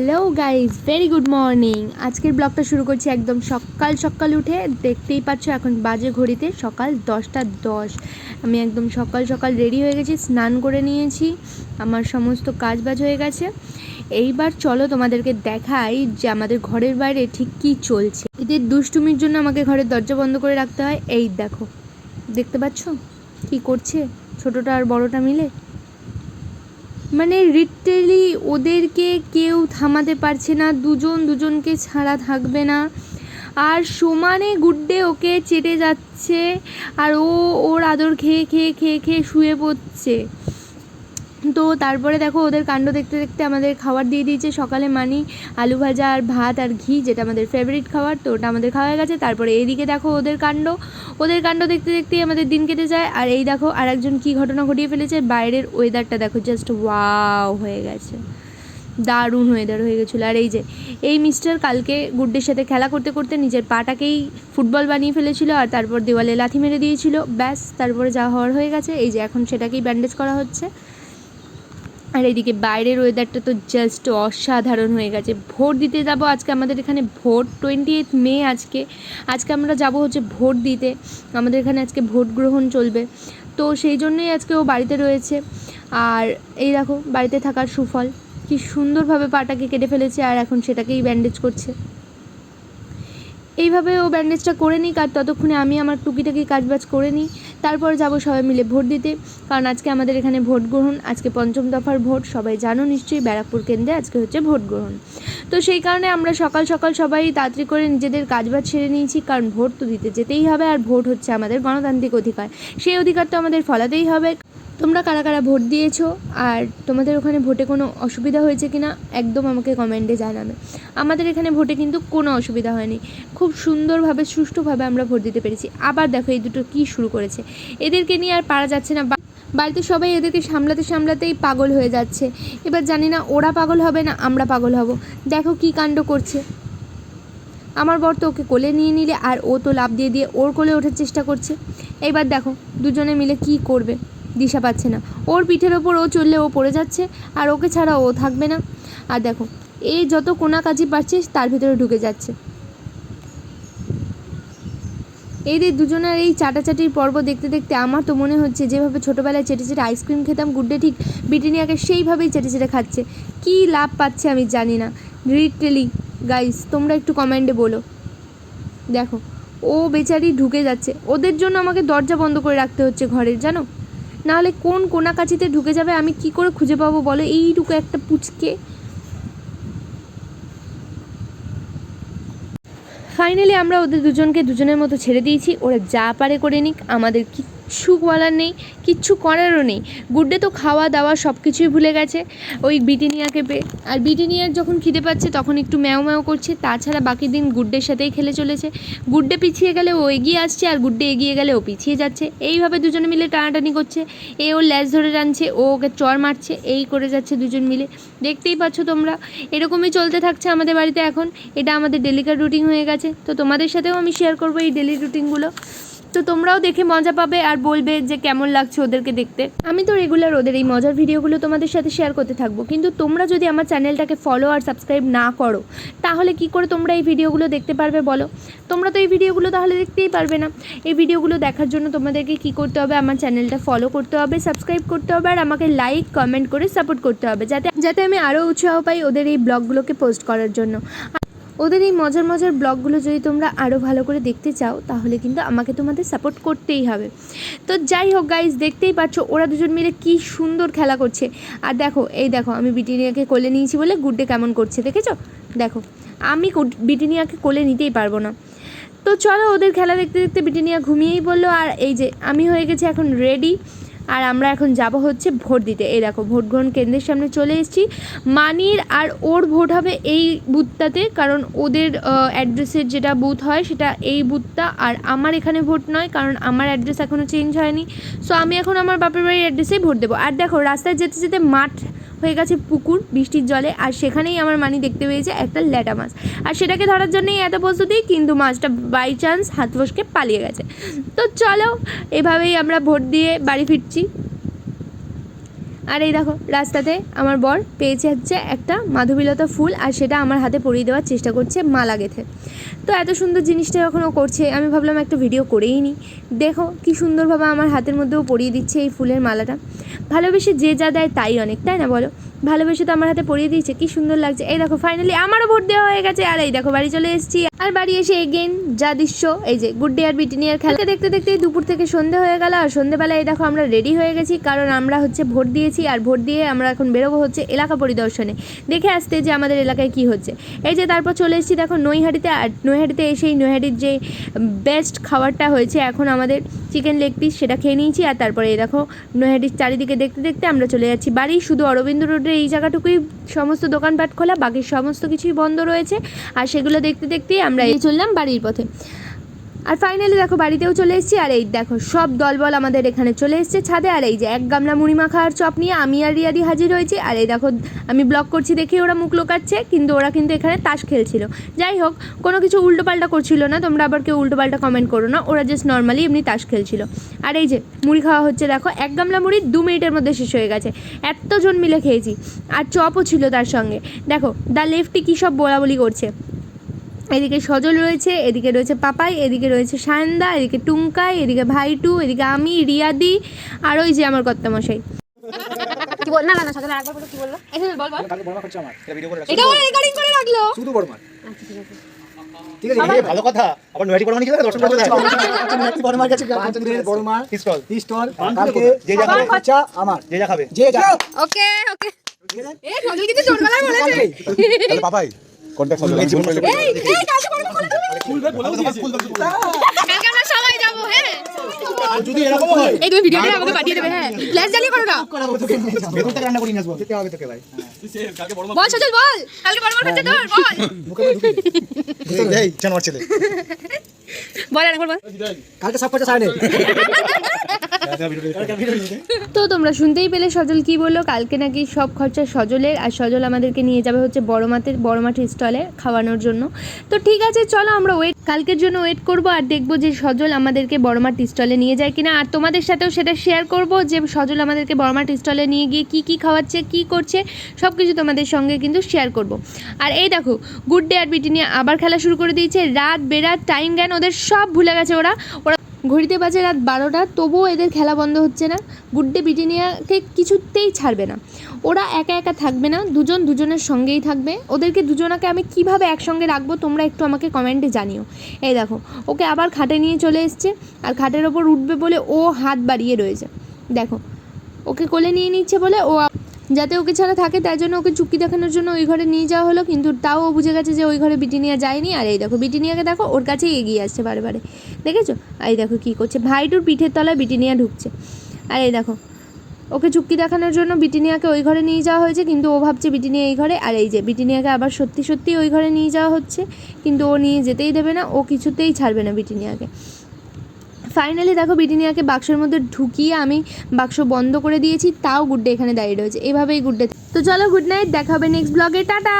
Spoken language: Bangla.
Hello guys very good morning আজকের ব্লগটা শুরু করছি একদম সকাল সকাল উঠে। দেখতেই পাচ্ছ, এখন বাজে ঘড়িতে সকাল দশটা দশ। আমি একদম সকাল সকাল রেডি হয়ে গেছি, স্নান করে নিয়েছি। আমার সমস্ত কাজ বাজ হয়ে গেছে। এইবার চলো তোমাদেরকে দেখাই যে আমাদের ঘরের বাইরে ঠিক কী চলছে। এদের দুষ্টুমির জন্য আমাকে ঘরের দরজা বন্ধ করে রাখতে হয়। এই দেখো, দেখতে পাচ্ছ? কি করছে? ছোটটা আর বড়টা মিলে? মানে লিটারেলি ওদেরকে কেউ থামাতে পারছে না, দুজন দুজনকে ছাড়া থাকবে না। আর সমানে গুড্ডে ওকে চেটে যাচ্ছে, আর ও ওর আদর খেয়ে খেয়ে খেয়ে খেয়ে শুয়ে পড়ছে। তো তারপরে দেখো ওদের কাণ্ড দেখতে দেখতে আমাদের খাবার দিয়ে দিয়েছে। সকালে মানি, আলু ভাজা, আর ভাত, আর ঘি, যেটা আমাদের ফেভারিট খাবার, তো ওটা আমাদের খাওয়া গেছে। তারপরে এইদিকে দেখো ওদের কাণ্ড। ওদের কাণ্ড দেখতে দেখতেই আমাদের দিন কেটে যায়। আর এই দেখো আর একজন কী ঘটনা ঘটিয়ে ফেলেছে? বাইরের ওয়েদারটা দেখো জাস্ট ওয়াও হয়ে গেছে। দারুণ ওয়েদার হয়ে গেছিল। আর এই যে, এই মিস্টার কালকে গুড্ডের সাথে খেলা করতে করতে নিজের পাটাকেই ফুটবল বানিয়ে ফেলেছিল, আর তারপর দেওয়ালে লাথি মেরে দিয়েছিল। ব্যাস, তারপরে যা হওয়ার হয়ে গেছে। এই যে, এখন সেটাকেই ব্যান্ডেজ করা হচ্ছে। আর এইদিকে বাইরের ওয়েদারটা তো জাস্ট অসাধারণ হয়ে গেছে। ভোট দিতে যাব আজকে আমাদের এখানে ভোট টোয়েন্টি এইথ মে আজকে। আজকে আমরা যাব হচ্ছে ভোট দিতে। আমাদের এখানে আজকে ভোট গ্রহণ চলবে। তো সেই জন্যই আজকে ও বাড়িতে রয়েছে। আর এই দেখো, বাড়িতে থাকার সুফল। কি সুন্দরভাবে পাটাকে কেটে ফেলেছে আর এখন সেটাকেই ব্যান্ডেজ করছে। এইভাবে ও ব্যান্ডেজটা করে নিক আর ততক্ষণে আমি আমার টুকিটাকি কাজবাজ করে নিই। তারপর যাব সবাই মিলে ভোট দিতে। কারণ আজকে আমাদের এখানে ভোট গ্রহণ, আজকে পঞ্চম দফার ভোট, সবাই জানো নিশ্চয়ই ব্যারাকপুর কেন্দ্রে আজকে হচ্ছে ভোট গ্রহণ। তো সেই কারণে আমরা সকাল সকাল সবাই তাড়াতাড়ি করে নিজেদের কাজবাজ সেরে নিয়েছি, কারণ ভোট তো দিতে যেতেই হবে আর ভোট হচ্ছে আমাদের গণতান্ত্রিক অধিকার। সেই অধিকার তো আমাদের ফলাতেই হবে। তোমরা কারা কারা ভোট দিয়েছ? আর তোমাদের ওখানে ভোটে কোনো অসুবিধা হয়েছে কি না একদম আমাকে কমেন্টে জানাবে। আমাদের এখানে ভোটে কিন্তু কোনো অসুবিধা হয়নি। খুব সুন্দরভাবে, সুষ্ঠুভাবে আমরা ভোট দিতে পেরেছি। আবার দেখো এই দুটো কী শুরু করেছে। এদেরকে নিয়ে আর পারা যাচ্ছে না। বাড়িতে সবাই এদেরকে সামলাতে সামলাতেই পাগল হয়ে যাচ্ছে। এবার জানি না ওরা পাগল হবে না আমরা পাগল হব। দেখো কী কাণ্ড করছে। আমার বর তো ওকে কোলে নিয়ে নিলে আর ও তো লাভ দিয়ে দিয়ে ওর কোলে ওঠার চেষ্টা করছে। এইবার দেখো দুজনে মিলে কি করবে। দিশা পাচ্ছে না। ওর পিঠের ওপর ও চললে ও পড়ে যাচ্ছে, আর ওকে ছাড়া ও থাকবে না। আর দেখো এই যত কোনা কাজি পাচ্ছে তার ভিতরে ঢুকে যাচ্ছে। এদের দুজনের এই চাটাচাটির পর্ব দেখতে দেখতে আমার তো মনে হচ্ছে যেভাবে ছোটোবেলায় চেটে চেটে আইসক্রিম খেতাম গুড্ডে ঠিক বিটিনিয়াকে সেইভাবেই চেটে চেটে খাচ্ছে। কী লাভ পাচ্ছে আমি জানি না। রিটেলি গাইস তোমরা একটু কমেন্টে বলো। দেখো, ও বেচারি ঢুকে যাচ্ছে। ওদের জন্য আমাকে দরজা বন্ধ করে রাখতে হচ্ছে ঘরের, জানো? নাহলে কোন কোনা কাছিতে ঢুকে যাবে, আমি কি করে খুঁজে পাবো বলো? এইটুকু একটা পুচকে। ফাইনালি আমরা ওদের দুজনকে দুজনের মতো ছেড়ে দিয়েছি। ওরা যা পারে করে নিক, আমাদের কিচ্ছু বলার নেই, কিচ্ছু করারও নেই। গুড্ডে তো খাওয়া দাওয়া সব কিছুই ভুলে গেছে। ওই বিটিনিয়াকে পেয়ে। আর বিটিনিয়ার যখন খিদে পাচ্ছে, তখন একটু ম্যাও ম্যাও করছে। তাছাড়া বাকি দিন গুড্ডের সাথেই খেলে চলেছে। গুড্ডে পিছিয়ে গেলে ও এগিয়ে আসছে, আর গুড্ডে এগিয়ে গেলে ও পিছিয়ে যাচ্ছে। এইভাবে দুজনে মিলে টানাটানি করছে। এ ওর ল্যাজ ধরে টানছে, ও ওকে চর মারছে, এই করে যাচ্ছে দুজন মিলে। দেখতেই পাচ্ছ তোমরা, এরকমই চলতে থাকছে আমাদের বাড়িতে এখন। এটা আমাদের ডেলিকার রুটিন হয়ে গেছে। তো তোমাদের সাথেও আমি শেয়ার করব এই ডেলি রুটিনগুলো তো তোমরাও দেখে মজা পাবে আর বলবে যে কেমন লাগছে ওদেরকে দেখতে। আমি তো রেগুলার ওদের এই মজার ভিডিওগুলো তোমাদের সাথে শেয়ার করতে থাকব। কিন্তু তোমরা যদি আমার চ্যানেলটাকে ফলো আর সাবস্ক্রাইব না করো, তাহলে কি করে তোমরা এই ভিডিওগুলো দেখতে পারবে বলো? তোমরা তো এই ভিডিওগুলো তাহলে দেখতেই পারবে না। এই ভিডিওগুলো দেখার জন্য তোমাদেরকে কি করতে হবে? আমার চ্যানেলটা ফলো করতে হবে সাবস্ক্রাইব করতে হবে, আর আমাকে লাইক কমেন্ট করে সাপোর্ট করতে হবে। যাতে যাতে আমি আরও উৎসাহ পাই ওদের এই ব্লগগুলোকে পোস্ট করার জন্য। ওদের এই মজার মজার ব্লগগুলো যদি তোমরা আরও ভালো করে দেখতে চাও, তাহলে কিন্তু আমাকে তোমাদের সাপোর্ট করতেই হবে। তো যাই হোক গাইজ দেখতেই পাচ্ছ ওরা দুজন মিলে কি সুন্দর খেলা করছে। আর দেখো, এই দেখো, আমি বিটিনিয়াকে কোলে নিয়েছি বলে গুড্ডে কেমন করছে, দেখেছ? দেখো, আমি বিটিনিয়াকে কোলে নিতেই পারব না। তো চলো ওদের খেলা দেখতে দেখতে বিটিনিয়া ঘুমিয়েই বলল আর এই যে, আমি হয়ে গেছি এখন রেডি আর আমরা এখন যাব হচ্ছে ভোট দিতে। এই দেখো, ভোট গ্রহণ কেন্দ্রের সামনে চলে এসেছি। মানির আর ওর ভোট হবে এই বুথটাতে, কারণ ওদের অ্যাড্রেসের যেটা বুথ হয় সেটা এই বুথটা আর আমার এখানে ভোট নয়, কারণ আমার অ্যাড্রেস এখনও চেঞ্জ হয়নি। সো আমি এখন আমার বাপের বাড়ির অ্যাড্রেসেই ভোট দেবো। আর দেখো, রাস্তায় যেতে যেতে মাঠ হয়ে গেছে পুকুর, বৃষ্টির জলে, আর সেখানেই আমার মানি দেখতে পেয়েছে একটা ল্যাটা মাছ। আর সেটাকে ধরার জন্যই এত প্রস্তুতি, কিন্তু মাছটা বাই চান্স হাত পালিয়ে গেছে। তো চলো, এভাবেই আমরা ভোট দিয়ে বাড়ি ফিরছি। আর এই দেখো, রাস্তাতে আমার বর পেয়েছে হচ্ছে একটা মাধবীলতা ফুল, আর সেটা আমার হাতে পরিয়ে দেওয়ার চেষ্টা করছে মালা গেথে। তো এত সুন্দর জিনিসটা যখন ও করছে, আমি ভাবলাম একটা ভিডিও করেই নিই দেখো কি সুন্দরভাবে আমার হাতের মধ্যেও পরিয়ে দিচ্ছে এই ফুলের মালাটা। ভালোবেসে যে যা দেয় তাই অনেক, তাই না বলো? ভালোবেসে তো আমার হাতে পরিয়ে দিয়েছে, কি সুন্দর লাগছে। এই দেখো ফাইনালি আমারও ভোট দেওয়া হয়ে গেছে, আর এই দেখো, বাড়ি চলে এসেছি। আর বাড়ি এসে এগেন যা দৃশ্য, এই যে গুড ডে আর বিটিনিয়ার খেলা। দেখতে দেখতে দুপুর থেকে সন্ধে হয়ে গেল, আর সন্ধেবেলায় এই দেখো আমরা রেডি হয়ে গেছি, কারণ আমরা হচ্ছে ভোট দিয়েছি, আর ভোট দিয়ে আমরা এখন বেরোবো হচ্ছে এলাকা পরিদর্শনে। দেখে আসতে যে আমাদের এলাকায় কি হচ্ছে। এই যে তারপর চলে এসেছি দেখো নৈহাটিতে, আর নৈহাটিতে এসেই নৈহাটির যে বেস্ট খাবারটা হয়েছে, এখন আমাদের চিকেন লেগ পিস সেটা খেয়ে নিয়েছি। আর তারপরে দেখো, নৈহাটির চারিদিকে দেখতে দেখতে আমরা চলে যাচ্ছি বাড়ি। শুধু অরবিন্দ রোডের এই জায়গাটুকুই, সমস্ত দোকানপাট খোলা, বাকি সমস্ত কিছুই বন্ধ রয়েছে। আর সেগুলো দেখতে দেখতেই আমরা চললাম বাড়ির পথে। আর ফাইনালি দেখো, বাড়িতেও চলে এসেছি। আর এই দেখো, সব দলবল আমাদের এখানে চলে এসেছে ছাদে। আর এই যে এক গামলা মুড়ি মাখা আর চপ নিয়ে আমি আর রিয়াদি হাজির হয়েছি। আর এই দেখো, আমি ব্লক করছি দেখে ওরা মুখ লোকাচ্ছে, কিন্তু ওরা কিন্তু এখানে তাস খেলছিল। যাই হোক, কোনো কিছু উল্টোপাল্টা করছিল না, তোমরা আবার কেউ উল্টোপাল্টা কমেন্ট করো না, ওরা জাস্ট নর্মালি এমনি তাস খেলছিল। আর এই যে মুড়ি খাওয়া হচ্ছে, দেখো, এক গামলা মুড়ি দু মিনিটের মধ্যে শেষ হয়ে গেছে। এতজন মিলে খেয়েছি। আর চপও ছিল তার সঙ্গে। দেখো দ্য লেফটি কী সব বলাবলি করছে। এদিকে সজল রয়েছে এদিকে রয়েছে পাপাই এদিকে রয়েছে সায়ন্দা এদিকে টুঙ্কাই এদিকে ভাইটু এদিকে আমি রিয়াদি আর ওই যে আমার কর্তামশাই। কি বল না না না সাথে বলো কি বলল? এখানে বল বল। কালকে বর্মা হচ্ছে আমার এটা ভিডিও করে রাখছি। এটা ওরা রেকর্ডিং করে রাখল। শুধু বর্মা আচ্ছা ঠিক আছে। ঠিক আছে এই ভালো কথা। আবার নয়টি বর্মা নিয়ে যাবে দর্শক করতে একটি বড়মার কাছে বড়মা পিস্তল পিস্তল কালকে যে যা খাবে বাচ্চা আমার। যে যা খাবে যে যা ওকে ওকে এ সজল কিন্তু জোরবেলায় বলেছে। পাপাই। সবাই যাব হ্যাঁ। যদি এরকম হয় এই তুমি ভিডিওটা আমাকে পাঠিয়ে দেবে হ্যাঁ। ফ্ল্যাশ জ্বালিয়ে করো না। ভেতর রান্না করে নিয়ে আসব। যেতে হবে তোকে ভাই। বল সজল বল। কালকে বড় বড় হচ্ছে তোর বল। মুখে ঢুকে এই জানোয়ার ছেলে। বল কালকে সব কথা সাইনে তো তোমরা শুনতেই পেলে সজল কি বলল কালকে নাকি সব খরচা সজলের আর সজল আমাদেরকে নিয়ে যাবে হচ্ছে বড় মাঠের বড় মাঠের স্টলে খাওয়ানোর জন্য। তো ঠিক আছে চলো আমরা ওয়েট কালকের জন্য ওয়েট করব আর দেখব যে সজল আমাদেরকে বড় মাঠ স্টলে নিয়ে যায় কিনা। আর তোমাদের সাথেও সেটা শেয়ার করব যে সজল আমাদেরকে বড় মাঠ স্টলে নিয়ে গিয়ে কি কি খাওয়াচ্ছে কি করছে সব কিছু তোমাদের সঙ্গে কিন্তু শেয়ার করব। আর এই দেখো গুড ডে আর বিটি নিয়ে আবার খেলা শুরু করে দিয়েছে। রাত বেরাত টাইম জ্ঞান ওদের সব ভুলে গেছে ওরা। ওরা ঘড়িতে বাজে রাত বারোটা, তবুও এদের খেলা বন্ধ হচ্ছে না। গুড্ডে বিটিনিয়াকে কিছুতেই ছাড়বে না। ওরা একা একা থাকবে না, দুজন দুজনের সঙ্গেই থাকবে। ওদেরকে দুজনাকে আমি কীভাবে একসঙ্গে রাখব তোমরা একটু আমাকে কমেন্টে জানিও। এই দেখো, ওকে আবার খাটে নিয়ে চলে এসছে, আর খাটের ওপর উঠবে বলে ও হাত বাড়িয়ে রয়েছে। দেখো, ওকে কোলে নিয়ে নিচ্ছে বলে ও যাতে ওকে ছাড়া থাকে তাই জন্য ওকে চুক্তি দেখানোর জন্য ওই ঘরে নিয়ে যাওয়া হলো, কিন্তু তাও ও বুঝে গেছে যে ওই ঘরে বিটিনিয়া যায়নি। আর এই দেখো বিটিনিয়াকে দেখো, ওর কাছেই এগিয়ে আসছে বারে বারে। দেখেছ? এই দেখো কী করছে। ভাইটুর পিঠের তলায় বিটিনিয়া ঢুকছে। আর এই দেখো, ওকে চুক্তি দেখানোর জন্য বিটিনিয়াকে ওই ঘরে নিয়ে যাওয়া হয়েছে, কিন্তু ও ভাবছে বিটিনিয়া এই ঘরে। আর এই যে বিটিনিয়াকে আবার সত্যি সত্যি ওই ঘরে নিয়ে যাওয়া হচ্ছে, কিন্তু ও নিয়ে যেতেই দেবে না, ও কিছুতেই ছাড়বে না বিটিনিয়াকে ফাইনালি দেখো বিডিনিয়াকে বাক্সের মধ্যে ঢুকিয়ে আমি বাক্স বন্ধ করে দিয়েছি, তাও গুড্ডে এখানে দাঁড়িয়ে রয়েছে। এভাবেই গুড্ডে তো চলো গুড নাইট দেখা হবে নেক্সট ব্লগে টাটা!